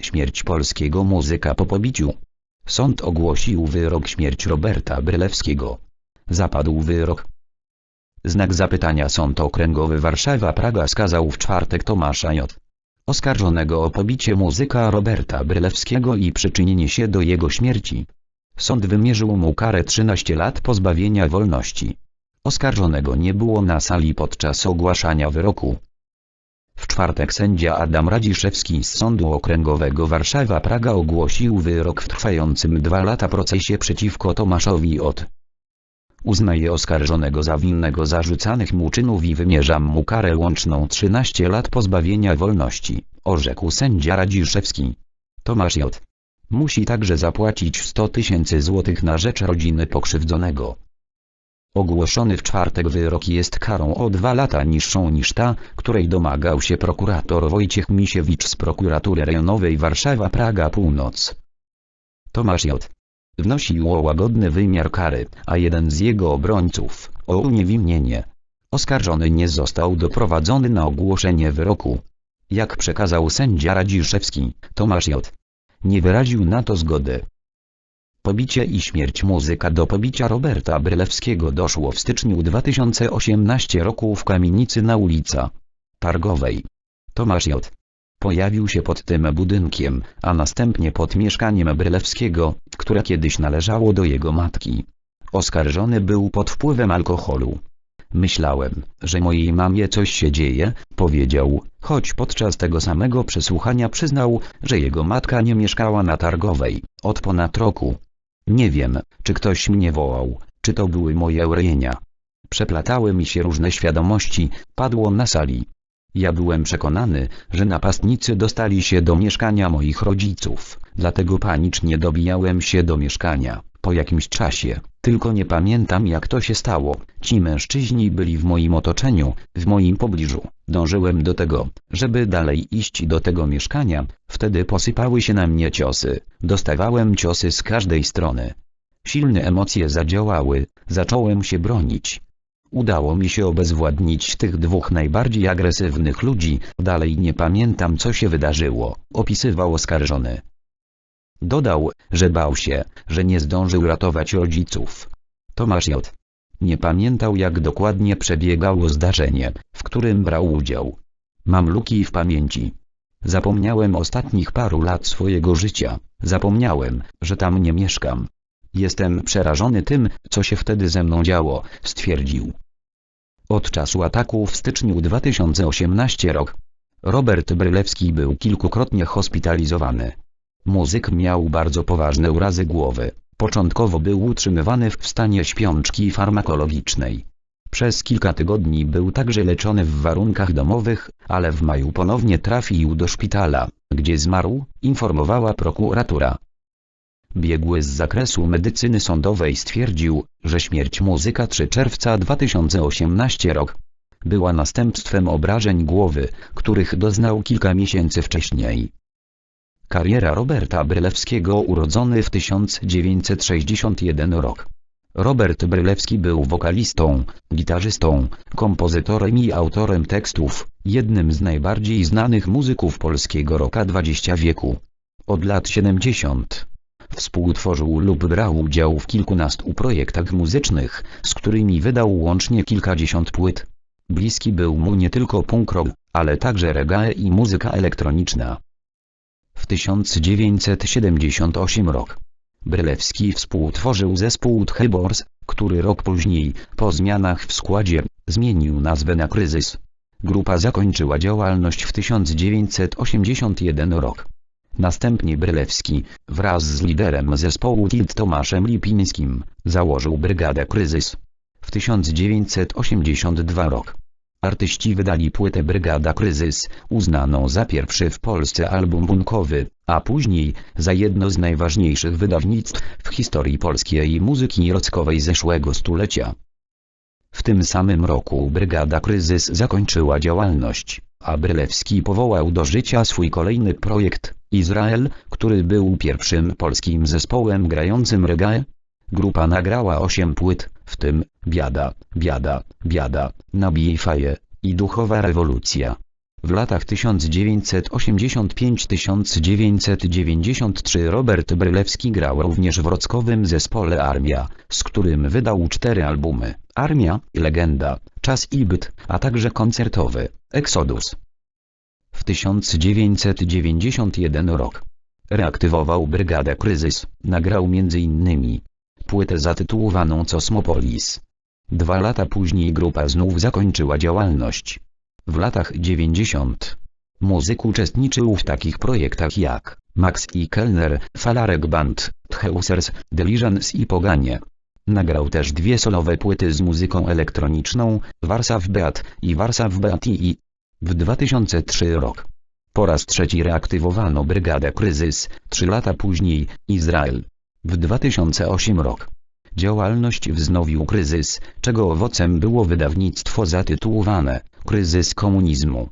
Śmierć polskiego muzyka po pobiciu. Sąd ogłosił wyrok śmierć Roberta Brylewskiego. Zapadł wyrok. Znak zapytania Sąd Okręgowy Warszawa-Praga skazał w czwartek Tomasza J. Oskarżonego o pobicie muzyka Roberta Brylewskiego i przyczynienie się do jego śmierci. Sąd wymierzył mu karę 13 lat pozbawienia wolności. Oskarżonego nie było na sali podczas ogłaszania wyroku. W czwartek sędzia Adam Radziszewski z Sądu Okręgowego Warszawa-Praga ogłosił wyrok w trwającym dwa lata procesie przeciwko Tomaszowi od. Uznaje oskarżonego za winnego zarzucanych mu czynów i wymierzam mu karę łączną 13 lat pozbawienia wolności, orzekł sędzia Radziszewski. Tomasz J. Musi także zapłacić 100 tysięcy złotych na rzecz rodziny pokrzywdzonego. Ogłoszony w czwartek wyrok jest karą o dwa lata niższą niż ta, której domagał się prokurator Wojciech Misiewicz z prokuratury rejonowej Warszawa-Praga Północ. Tomasz J. Wnosił o łagodny wymiar kary, a jeden z jego obrońców, o uniewinnienie. Oskarżony nie został doprowadzony na ogłoszenie wyroku. Jak przekazał sędzia Radziszewski, Tomasz J. nie wyraził na to zgody. Pobicie i śmierć muzyka do pobicia Roberta Brylewskiego doszło w styczniu 2018 roku w kamienicy na ulica Targowej. Tomasz J. Pojawił się pod tym budynkiem, a następnie pod mieszkaniem Brylewskiego, które kiedyś należało do jego matki. Oskarżony był pod wpływem alkoholu. Myślałem, że mojej mamie coś się dzieje, powiedział, choć podczas tego samego przesłuchania przyznał, że jego matka nie mieszkała na Targowej, od ponad roku. Nie wiem, czy ktoś mnie wołał, czy to były moje urojenia. Przeplatały mi się różne świadomości, padło na sali. Ja byłem przekonany, że napastnicy dostali się do mieszkania moich rodziców, dlatego panicznie dobijałem się do mieszkania. Po jakimś czasie, tylko nie pamiętam jak to się stało, ci mężczyźni byli w moim otoczeniu, w moim pobliżu. Dążyłem do tego, żeby dalej iść do tego mieszkania, wtedy posypały się na mnie ciosy, dostawałem ciosy z każdej strony. Silne emocje zadziałały, zacząłem się bronić. Udało mi się obezwładnić tych dwóch najbardziej agresywnych ludzi, dalej nie pamiętam co się wydarzyło, opisywał oskarżony. Dodał, że bał się, że nie zdążył ratować rodziców. Tomasz J. Nie pamiętał jak dokładnie przebiegało zdarzenie, w którym brał udział. Mam luki w pamięci. Zapomniałem ostatnich paru lat swojego życia, zapomniałem, że tam nie mieszkam. Jestem przerażony tym, co się wtedy ze mną działo, stwierdził. Od czasu ataku w styczniu 2018 rok. Robert Brylewski był kilkukrotnie hospitalizowany. Muzyk miał bardzo poważne urazy głowy. Początkowo był utrzymywany w stanie śpiączki farmakologicznej. Przez kilka tygodni był także leczony w warunkach domowych, ale w maju ponownie trafił do szpitala, gdzie zmarł, informowała prokuratura. Biegły z zakresu medycyny sądowej stwierdził, że śmierć muzyka 3 czerwca 2018 rok była następstwem obrażeń głowy, których doznał kilka miesięcy wcześniej. Kariera Roberta Brylewskiego urodzony w 1961 rok. Robert Brylewski był wokalistą, gitarzystą, kompozytorem i autorem tekstów, jednym z najbardziej znanych muzyków polskiego roka XX wieku. Od lat 70. Współtworzył lub brał udział w kilkunastu projektach muzycznych, z którymi wydał łącznie kilkadziesiąt płyt. Bliski był mu nie tylko punk rock, ale także reggae i muzyka elektroniczna. W 1978 rok. Brylewski współtworzył zespół Thebors, który rok później, po zmianach w składzie, zmienił nazwę na Kryzys. Grupa zakończyła działalność w 1981 rok. Następnie Brylewski, wraz z liderem zespołu Tilt Tomaszem Lipińskim, założył Brygadę Kryzys. W 1982 rok. Artyści wydali płytę Brygada Kryzys, uznaną za pierwszy w Polsce album bunkowy, a później za jedno z najważniejszych wydawnictw w historii polskiej muzyki rockowej zeszłego stulecia. W tym samym roku Brygada Kryzys zakończyła działalność, a Brylewski powołał do życia swój kolejny projekt, Izrael, który był pierwszym polskim zespołem grającym reggae. Grupa nagrała 8 płyt, w tym Biada, Biada, Biada, Nabij faje i Duchowa rewolucja. W latach 1985-1993 Robert Brylewski grał również w rockowym zespole Armia, z którym wydał cztery albumy Armia, Legenda, Czas i Byt, a także koncertowy Exodus. W 1991 rok reaktywował Brygadę Kryzys, nagrał m.in. płytę zatytułowaną Cosmopolis. Dwa lata później grupa znów zakończyła działalność. W latach 90. muzyk uczestniczył w takich projektach jak Max i Kellner, Falarek Band, Tcheusers, Diligence i Poganie. Nagrał też dwie solowe płyty z muzyką elektroniczną, Warsaw Beat i Warsaw Beati. W 2003 rok. Po raz trzeci reaktywowano Brygadę Kryzys, trzy lata później, Izrael. W 2008 rok. Działalność wznowił kryzys, czego owocem było wydawnictwo zatytułowane Kryzys komunizmu.